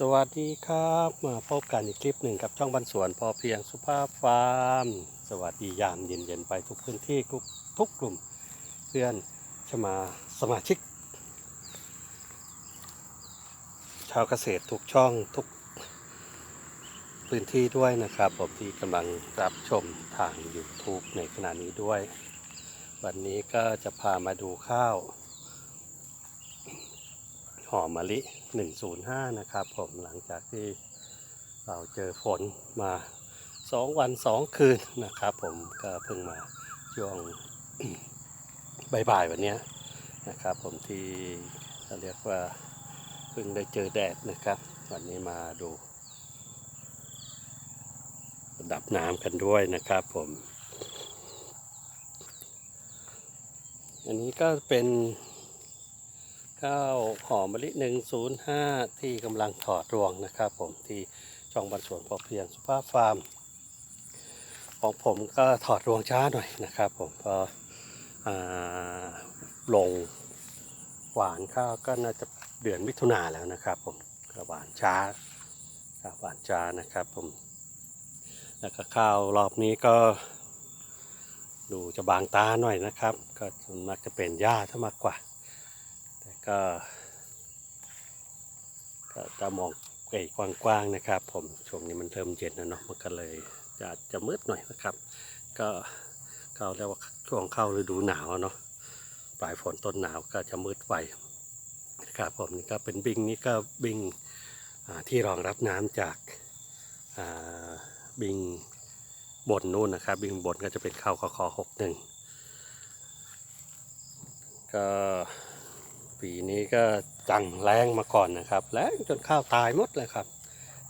สวัสดีครับมาพบกันอีกคลิปหนึ่งกับช่องบันสวนพอเพียงสุภาพฟาร์ม สวัสดียามเย็นๆไปทุกพื้นที่ทุกทุกกลุ่มเพื่อนชมาสมาชิก ชาวเกษตรทุกช่องทุกพื้นที่ด้วยนะครับ ผมที่กำลังรับชมทาง YouTube ในขณะนี้ด้วย วันนี้ก็จะพามาดูข้าว อมมะลิ 105 นะครับผมหลังจากที่เราเจอฝนมา 2 วัน 2 คืนนะครับ ผมก็เพิ่งมาช่วงบ่ายๆวันนี้นะครับ ผมที่เขาเรียกว่าเพิ่งได้เจอแดดนะครับ วันนี้มาดูระดับน้ำกันด้วยนะครับผม อันนี้ก็เป็น ข้าวหอมมะลิ105ที่กำลังถอดรวงนะครับ ผมที่ช่องบันสวนพอเพียงสุภาพฟาร์ม ของผมก็ถอดรวงช้าหน่อยนะครับ ผมพออลงหวานข้าวก็น่าจะเดือนมิถุนาแล้วนะครับ ผมก็หวานช้าครับหวานช้านะครับ ผมแล้วก็ข้าวรอบนี้ก็ดูจะบางตาหน่อยนะครับ ก็มากจะเป็นหญ้าถ้ามากกว่า ก็ก็จะมองไกลกว้างๆนะครับ ผมช่วงนี้มันเริ่มเย็นนะเนาะมันก็เลยจะจะมืดหน่อยนะครับ ก็เขาเรียกว่าช่วงเข้าฤดูหนาวเนาะปลายฝนต้นหนาวก็จะมืดไวนะครับผมนี่ก็เป็นบิงนี่ก็บิงที่รองรับน้ำจากาบิงบนนู่นนะครับ บิงบนก็จะเป็นข้าวคอคอหกหนึ่งก็ ปีนี้ก็จังแรงมาก่อนนะครับแรงจนข้าวตายหมดเลยครับ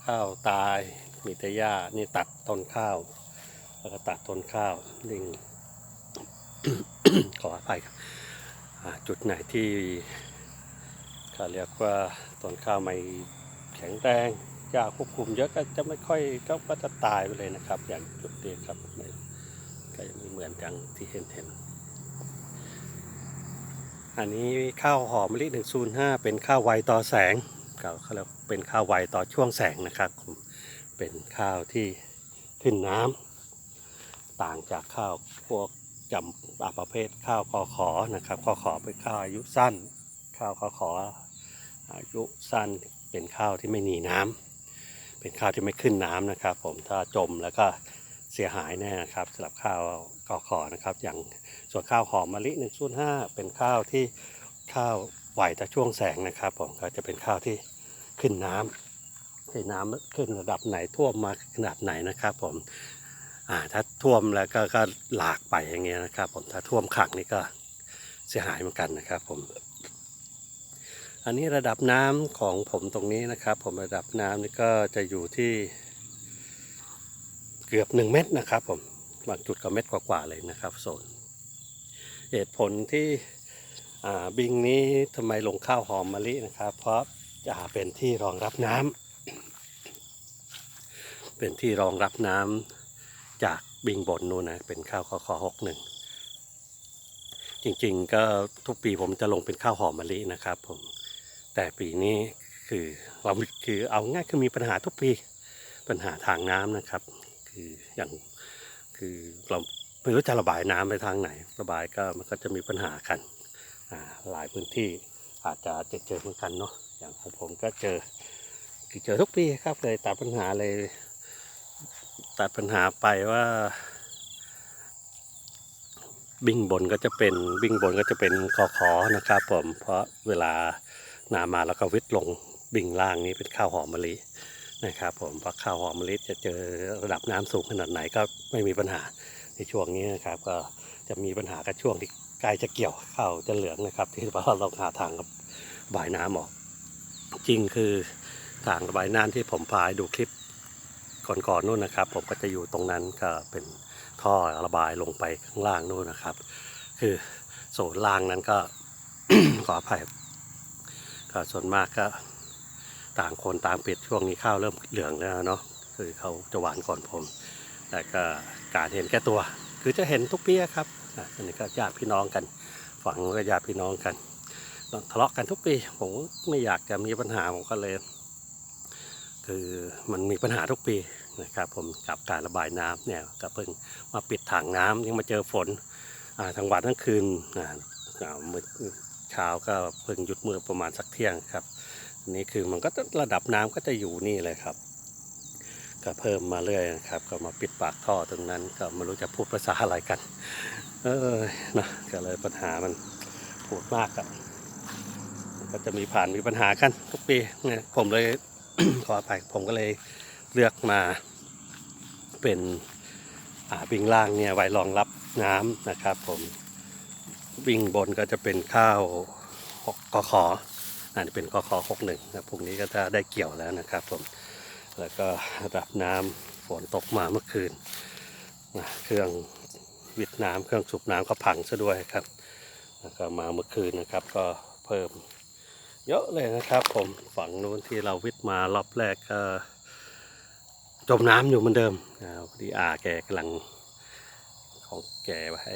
ข้าวตายมีแต่หญ้านี่ตัดต้นข้าว แล้วก็ตัดต้นข้าวลิงขออภัยครับจุดไหนที่เขาเรียกว่าต้นข้าวไม่แข็งแรงหญ้าควบคุมเยอะก็จะไม่ค่อยก็ก็จะตายไปเลยนะครับ อย่างจุดนี้ครับก็ยังไม่เหมือนอย่างที่เห็นเห็น อันนี้ข้าวหอมมะลิ105 เป็นข้าวไวต่อแสงเขาเขาเรียกเป็นข้าวไวต่อช่วงแสงนะครับผมเป็นข้าวที่ขึ้นน้ำต่างจากข้าวพวกจำประเภทข้าวคอขอนะครับคอขอเป็นข้าวอายุสั้น ข้าวคอขออายุสั้นเป็นข้าวที่ไม่หนีน้ำเป็นข้าวที่ไม่ขึ้นน้ำนะครับ ผมถ้าจมแล้วก็เสียหายแน่นะครับสำหรับข้าวคอขอนะครับอย่าง ส่วนข้าวหอมมะลิ105เป็นข้าวที่ข้าวไหวแต่ช่วงแสงนะครับผมก็จะเป็นข้าวที่ขึ้นน้ำให้น้ำขึ้นระดับไหนท่วมมาขนาดไหนนะครับผมอ่าถ้าท่วมแล้วก็ก็หลากไปอย่างเงี้ยนะครับผมถ้าท่วมขังนี่ก็เสียหายเหมือนกันนะครับผมอันนี้ระดับน้ำของผมตรงนี้นะครับ ผมระดับน้ำนี่ก็จะอยู่ที่เกือบหนึ่งเม็ดนะครับผมบางจุดก็เม็ดกว่าๆเลยนะครับโซน เหตุผลที่บิงนี้ทำไมลงข้าวหอมมะลินะครับ เพราะจะเป็นที่รองรับน้ำเป็นที่รองรับน้ำจากบิงบนนู่นนะเป็นข้าวคอคอหกหนึ่งจริงๆก็ทุกปีผมจะลงเป็นข้าวหอมมะลินะครับผมแต่ปีนี้คือเราคือเอาง่ายคือมีปัญหาทุกปีปัญหาทางน้ำนะครับ คืออย่างคือเรา ไม่รู้จะระบายน้ำไปทางไหน ระบายก็มันก็จะมีปัญหากันหลายพื้นที่อาจจะเจอเหมือนกันเนาะอย่างของผมก็เจอเจอทุกปีครับเลยตัดปัญหาเลย ตัดปัญหาไปว่าบิ่งบนก็จะเป็นบิ่งบนก็จะเป็นคอขอนะครับผมเพราะเวลานามาแล้วก็วิทลงบิ่งล่างนี้เป็นข้าวหอมมะลินะครับผมเพราะข้าวหอมมะลิจะเจอระดับน้ำสูงขนาดไหนก็ไม่มีปัญหา ในช่วงนี้นะครับก็จะมีปัญหากับช่วงที่ใกล้จะเกี่ยวข้าวจะเหลืองนะครับ ที่เราต้องหาทางระบายน้ำออก จริงคือทางระบายน้ำที่ผมพายดูคลิปก่อนๆนู่นนะครับ ผมก็จะอยู่ตรงนั้นก็เป็นท่อระบายลงไปข้างล่างนู่นนะครับ คือโซนล่างนั้นก็ขออภัยก็ส่วนมากก็ต่างคนต่างปิดช่วงนี้ข้าวเริ่มเหลืองแล้วเนาะคือเขาจะหวานก่อนผมแต่ก็ การเห็นแก่ตัว คือจะเห็นทุกปีครับอันนี้ก็ญาติพี่น้องกัน ฝังก็ญาติพี่น้องกันทะเลาะกันทุกปีผมไม่อยากจะมีปัญหาผมก็เลย คือมันมีปัญหาทุกปีนะครับผมกับการระบายน้ำเนี่ยก็เพิ่งมาปิดถังน้ำยังมาเจอฝนอ่าทั้งวันทั้งคืนมื้อเช้าก็เพิ่งหยุดมือประมาณสักเที่ยงครับนนี่คือมันก็ระดับน้ำก็จะอยู่นี่เลยครับ ก็เพิ่มมาเรื่อยนะครับ ก็มาปิดปากท่อตรงนั้น ก็ไม่รู้จะพูดภาษาอะไรกัน เออนะก็เลยปัญหามันพูดมากอะก็จะมีผ่านมีปัญหากันทุกปีเนี่ยผมเลย ขออภัยผมก็เลยเลือกมา เป็นอ่าวิ่งล่างเนี่ยไว้รองรับน้ำนะครับ ผมวิ่งบนก็จะเป็นข้าวกขออันนี้เป็นกขหกหนึ่งนะพรุ่งนี้ก็จะได้เกี่ยวแล้วนะครับผม แล้วก็ระดับน้ำฝนตกมาเมื่อคืนนะเครื่องวิดน้ำเครื่องสูบน้ำก็พังซะด้วยครับแล้วก็มาเมื่อคืนนะครับ ก็เพิ่มเยอะเลยนะครับ ผมฝั่งนู้นที่เราวิดมารอบแรกก็จมน้ำอยู่เหมือนเดิมนะพอดีอาแกกำลังของแกให้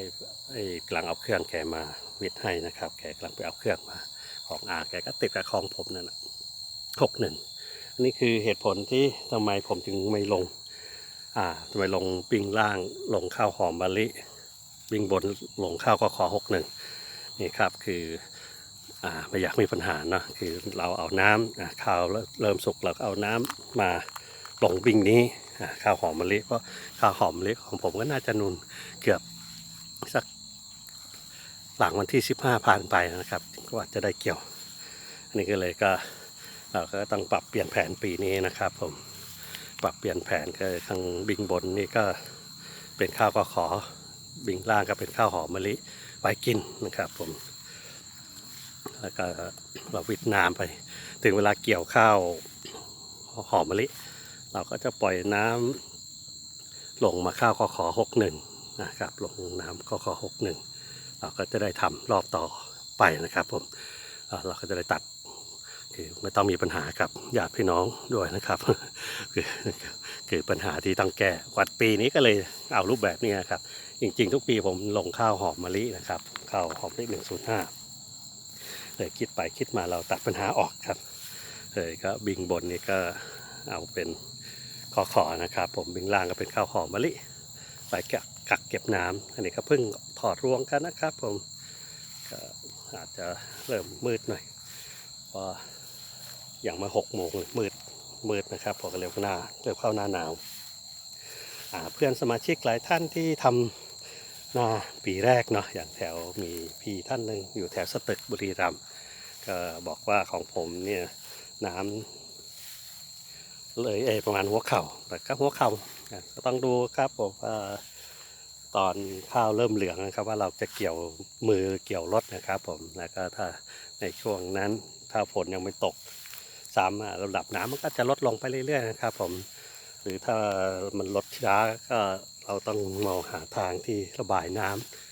ไอ้กำลังเอาเครื่องแกมาวิดให้นะครับ แกกำลังไปเอาเครื่องมา ของอาแกก็ติดกับของผมนั่นนะหกหนึ่ง นนี้คือเหตุผลที่ทำไมผมถึงไม่ลง อ่าทำไมลงปิงล่างลงข้าวหอมมะลิปิงบนลงข้าวก็ขอหกหนึ่งนี่ครับคืออ่าไม่อยากมีปัญหาเนาะคือเราเอาน้ำอ่าข้าวเริ่มสุกเราก็เอาน้ำมาลงปิงนี้ข้าวหอมมะลิเพราะข้าวหอมมะลิของผมก็น่าจะนุนเกือบสักหลังวันที่ 15 ผ่านไปนะครับก็อาจจะได้เกี่ยว อันนี้ก็เลยก็ เราก็ต้องปรับเปลี่ยนแผนปีนี้นะครับผมปรับเปลี่ยนแผนก็ทางบิงบนนี่ก็เป็นข้าวก็ขอบิงล่างก็เป็นข้าวหอมมะลิไว้กินนะครับผม แล้วก็เราวิดน้ำไป ถึงเวลาเกี่ยวข้าวหอมมะลิ เราก็จะปล่อยน้ำลงมาข้าวกขอหกหนึ่งนะครับลงน้ำกขอหกหนึ่งเราก็จะได้ทำรอบต่อไปนะครับผมเราก็จะได้ตัด คือไม่ต้องมีปัญหากับญาติพี่น้องด้วยนะครับ คือคือปัญหาที่ต้องแก้วัดปีนี้ก็เลยเอารูปแบบนี้นครับ จริงๆ ทุกปีผมลงข้าวหอมมะลินะครับข้าวหอมมะลิหนึ่งศูนย์ห้าเลยคิดไปคิดมาเราตัดปัญหาออกครับเลยก็บิงบนนี่ก็เอาเป็นขอขอนะครับ ผมบิงล่างก็เป็นข้าวหอมมะลิไปกักกักเก็บน้ำอันนี้ก็เพิ่งถอดรวงกันนะครับ ผมก็อาจจะเริ่มมืดหน่อยพอ อย่างมาหกโมงมืดมืดนะครับพอก็เร็วหน้าเร็วเข้าหน้าหนาวเพื่อนสมาชิกหลายท่านที่ทำนาปีแรกเนาะอย่างแถวมีพี่ท่านหนึ่งอยู่แถวสตึกบุรีรัมย์ก็บอกว่าของผมเนี่ยน้ำเลยเอประมาณหัวเข่าแต่ก็หัวเข่าก็ต้องดูครับผมตอนข้าวเริ่มเหลืองนะครับว่าเราจะเกี่ยวมือเกี่ยวรถนะครับผมแล้วก็ถ้าในช่วงนั้นถ้าฝนยังไม่ตก ซ้ำอะระดับน้ำมันก็จะลดลงไปเรื่อยๆนะครับผมหรือถ้ามันลดช้าก็เราต้องมองหาทางที่ระบายน้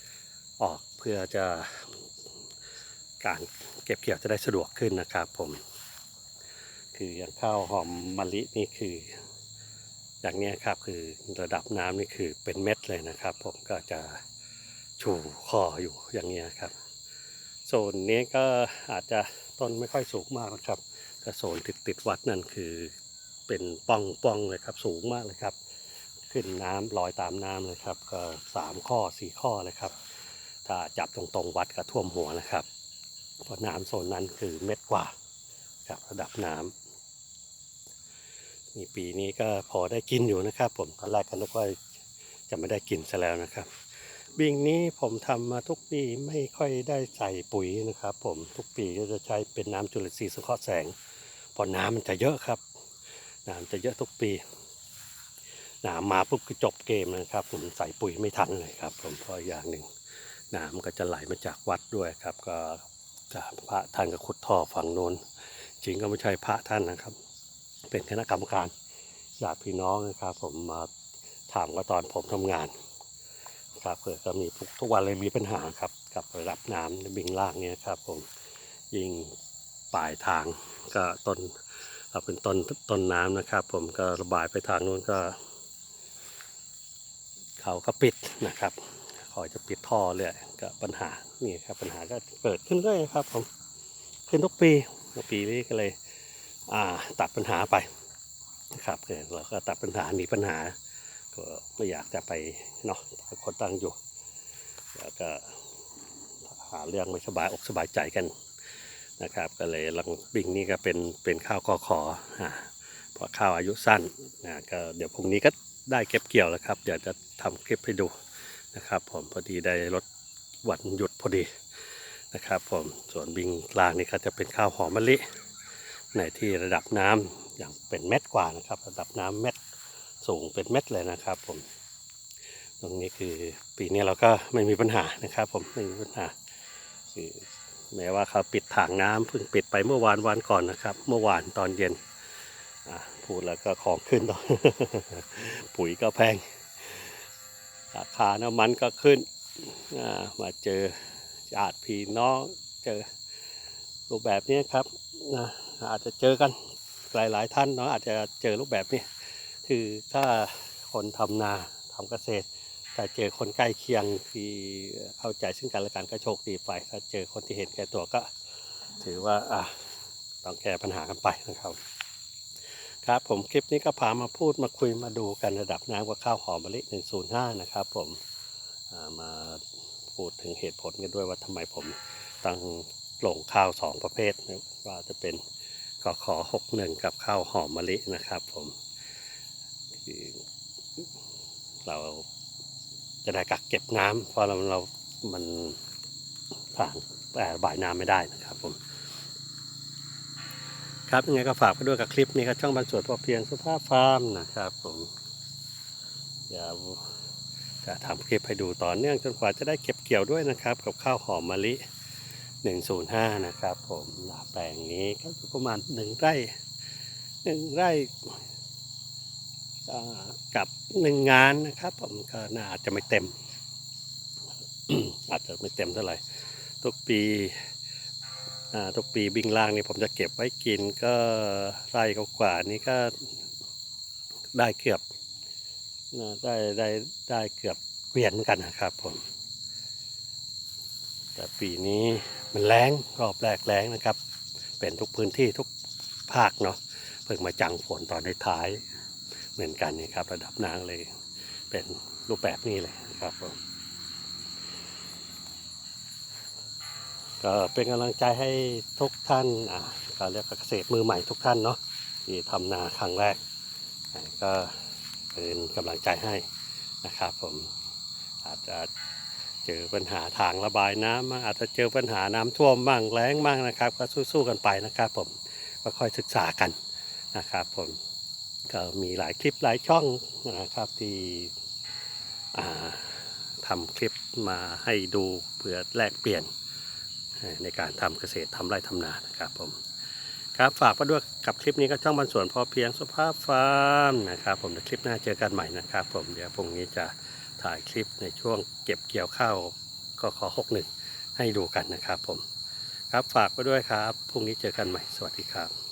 ำออกเพื่อจะการเก็บเกี่ยวจะได้สะดวกขึ้นนะครับผมคืออย่างข้าวหอมมะลินี่คือ อย่างนี้ครับคือระดับน้ำนี่คือเป็นเม็ดเลยนะครับ ผมก็จะชูคออยู่อย่างเงี้ครับโซนนี้ก็อาจจะต้นไม่ค่อยสูงมากนะครับ ก็โซนติดติดวัดนั่นคือเป็นป้องป้องเลยครับสูงมากเลยครับ ขึ้นน้ำลอยตามน้ำเลยครับ ก็สามข้อสี่ข้อเลยครับ ถ้าจับตรงๆวัดก็ท่วมหัวนะครับเพราะน้ำโซนนั้นคือเม็ดกว่าครับระดับน้ำนี่ปีนี้ก็พอได้กินอยู่นะครับ ผมตอนแรกก็นึกว่าจะไม่ได้กินซะแล้วนะครับบิ่งนี้ผมทำมาทุกปีไม่ค่อยได้ใส่ปุ๋ยนะครับ ผมทุกปีก็จะใช้เป็นน้ำจุลินทรีย์สังเคราะห์แสง เพอน้ำมันจะเยอะครับ น้ำจะเยอะทุกปี น้ำมาปุ๊บก็จบเกมนะครับ ผมใส่ปุ๋ยไม่ทันเลยครับ ผมเพราะอย่างหนึ่งน้ำก็จะไหลมาจากวัดด้วยครับ ก็พระท่านก็ขุดท่อฝั่งโน้นจริงก็ไม่ใช่พระท่านนะครับ เป็นคณะกรรมการญาติพี่น้องนะครับ ผมมาถามก็ตอนผมทำงานครับเผื่อก็มีทุกทุกวันเลยมีปัญหาครับ กับระดับน้ำบิงล่างเนี่ยครับผมยิง ปลายทางก็ต้นเราเป็นต้นต้นน้ำนะครับ ผมก็ระบายไปทางนู้นก็ เขาก็ปิดนะครับคอยจะปิดท่อเลยก็ปัญหานี่ครับปัญหาก็เกิดขึ้นเรื่อยครับผมขึ้นทุกปีปีนี้ก็เลยอ่าตัดปัญหาไปนะครับเนี่ยเราก็ตัดปัญหาหนีปัญหา ก็ไม่อยากจะไปเนาะคนตั้งอยู่แล้วก็หาเรื่องไม่สบายอกสบายใจกัน นะครับ ก็เลยลังบิงนี่ก็เป็นเป็นข้าวกอขออ่าเพราะข้าวอายุสั้นนะก็เดี๋ยวพรุ่งนี้ก็ได้เก็บเกี่ยวแล้วครับ เดี๋ยวจะทำคลิปให้ดูนะครับผมพอดีได้รถวันหยุดพอดีนะครับผมส่วนบิงกลางนี่ก็จะเป็นข้าวหอมมะลิในที่ระดับน้ำอย่างเป็นเม็ดกว่านะครับ ระดับน้ำเม็ดสูงเป็นเม็ดเลยนะครับผมตรงนี้คือปีนี้เราก็ไม่มีปัญหานะครับผมไม่มีปัญหาคือ แม้ว่าเขาปิดถังน้ำเพิ่งปิดไปเมื่อวานวันก่อนนะครับ เมื่อวานตอนเย็นพูดแล้วก็ของขึ้นต่อปุ๋ยก็แพง ราคาน้ำมันก็ขึ้น มาเจอญาติพี่น้องเจอรูปแบบนี้ครับนะอาจจะเจอกันหลายๆท่านเนาะอาจจะเจอรูปแบบนี้ คือถ้าคนทำนาทำเกษตร แต่เจอคนใกล้เคียงที่เข้าใจซึ่งกันและกันก็โชคดีไป ถ้าเจอคนที่เห็นแก่ตัวก็ ถือว่าอะต้องแก้ปัญหากันไปนะครับ ครับผมคลิปนี้ก็พามาพูดมาคุยมาดูกันระดับน้ำกับข้าวหอมมะลิ 105 นะครับ ผมามาพูดถึงเหตุผลกันด้วยว่าทำไมผมตั้งลงข้าวสองประเภทว่าจะเป็นกขอ61 กับข้าวหอมมะลินะครับ ผมคือเรา จะได้กักเก็บน้ำเพราะเราเรา มันผ่านแต่ระบายน้ำไม่ได้นะครับผม ครับยังไงก็ฝากไปด้วยกับคลิปนี้ครับช่องบรรสวดพอเพียงสุภาพฟาร์มนะครับผมเดี๋ยวจะทำคลิปให้ดูต่อเนื่องจนกว่าจะได้เก็บเกี่ยวด้วยนะครับ กับข้าวหอมมะลิ 105 นะครับ ผมแปลงนี้ก็ประมาณหนึ่งไร่หนึ่งไร่ กับหนึ่งงานนะครับ ผมก็น่าอาจจะไม่เต็ม อาจจะไม่เต็มเท่าไหร่ทุกปีทุกปีบิงล่างนี่ผมจะเก็บไว้กินก็ไร่กว่านี้ก็ได้เกือบได้ได้ได้เกือบเกวียนเหมือนกันนะครับผม แต่ปีนี้มันแรงรอบแรกแรงนะครับ เป็นทุกพื้นที่ทุกภาคเนาะเพิ่งมาจังฝนตอนในท้าย เหมือนกันนี่ครับ ระดับน้ำเลย เป็นรูปแบบนี้เลยนะครับผมก็เป็นกำลังใจให้ทุกท่านอ่าก็เรียกเกษตรมือใหม่ทุกท่านเนาะที่ทำนาครั้งแรก ก็เป็นกำลังใจให้นะครับผมอาจจะเจอปัญหาทางระบายน้ำบ้างอาจจะเจอปัญหาน้ำท่วมบ้างแล้งบ้างนะครับ ก็สู้ๆกันไปนะครับผมก็ค่อยศึกษากันนะครับผม ก็มีหลายคลิปหลายช่องนะครับที่ทำคลิปมาให้ดูเพื่อแลกเปลี่ยนในการทำเกษตรทำไร่ทำนานะครับผมครับฝากมาด้วยกับคลิปนี้ก็ช่องบรรสวนพอเพียงสุภาพฟาร์มนะครับ ผมในคลิปหน้าเจอกันใหม่นะครับ ผมเดี๋ยวพรุ่งนี้จะถ่ายคลิปในช่วงเก็บเกี่ยวข้าวก็ขอหกหนึ่งให้ดูกันนะครับผมครับฝากไปด้วยครับพรุ่งนี้เจอกันใหม่สวัสดีครับ